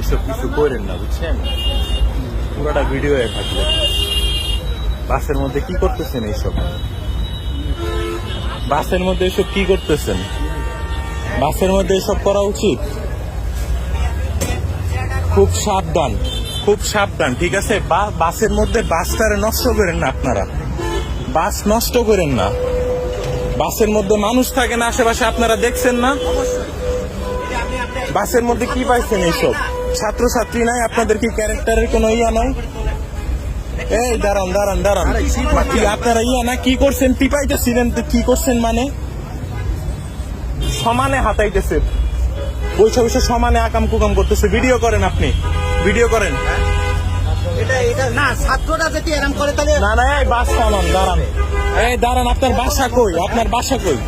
এসব কিছু করেন না, বুঝছেন? পুরোটা ভিডিও এ থাকবে। বাসের মধ্যে কি করতেছেন এইসব? বাসের মধ্যে এসব কি করতেছেন? বাসের মধ্যে এসব করা উচিত? খুব সাবধান খুব সাবধান, ঠিক আছে? বাসের মধ্যে বাসটারে নষ্ট করেন না আপনারা। বাস নষ্ট করেন না। বাসের মধ্যে মানুষ থাকে না, আশেপাশে আপনারা দেখছেন না? বাসের মধ্যে কি পাইছেন এইসব? ছাত্রছাত্রী নাই আপনাদের কি ক্যারেক্টারের কোনো ইয়া নাই? এই দাঁড়ান দাঁড়ান দাঁড়ান। আপনারা ইয়া না? কি করছেন? টিপাইতেছিলেন তো কি করছেন মানে? সমানে হাতাইতেছে বৈশা বৈশা সমানে আকাম কুকাম করতেছে। ভিডিও করেন আপনি। ভিডিও করেন। এটা এটা না ছাত্ররা যদি এরম করে তাহলে না না এই বাস থামান দাঁড়ান। এই দাঁড়ান আপনার বাসা কই? আপনার বাসা কই?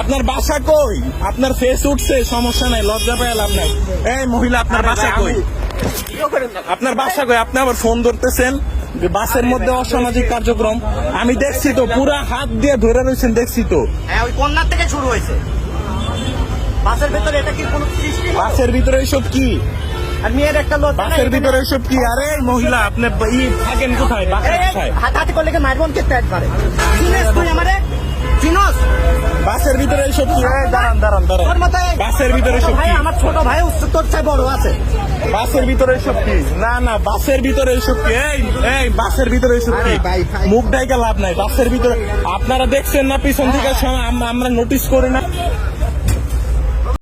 আপনার বাসা কই? আপনার ফেস উঠছে সমস্যা নাই লজ্জা পায় লাভ নাই। এই মহিলা আপনার বাসা কই? আপনার বাসা কই? আপনি আবার ফোন ধরতেছেন? বাসের মধ্যে অসামাজিক কার্যক্রম। আমি দেখছি তো পুরা হাত দিয়ে ধরে রয়েছেন দেখছি তো। হ্যাঁ ওই কন্যার থেকে শুরু হয়েছে। বাসের ভেতরে এটা কি কোনো সৃষ্টি? বাসের ভিতরে এইসব কি? আর মেয়ের একটা নাই বাসের ভিতরে এইসব কি? আরে মহিলা আপনি ই থাকেন কোথায়? বাসা কোথায়? করলে কি মারবন কে ত্যাগ করে? চিনিস তুই আমারে? চিনস বাসের ভিতরে এইসব কি? দাঁড়ান দাঁড়ান দাঁড়ান। বাসের ভিতরে ছোট সব ভাই কি? আমার ছোট ভাই তোর চাই বড় আছে। বাসের ভিতরে এসব কি? না না বাসের ভিতরে শক্তি কি? এই এই বাসের ভিতরে শক্তি কি। মুখ ডাইকা লাভ নাই বাসের ভিতরে আপনারা দেখছেন না পিছন থেকে আমরা নোটিশ করি না।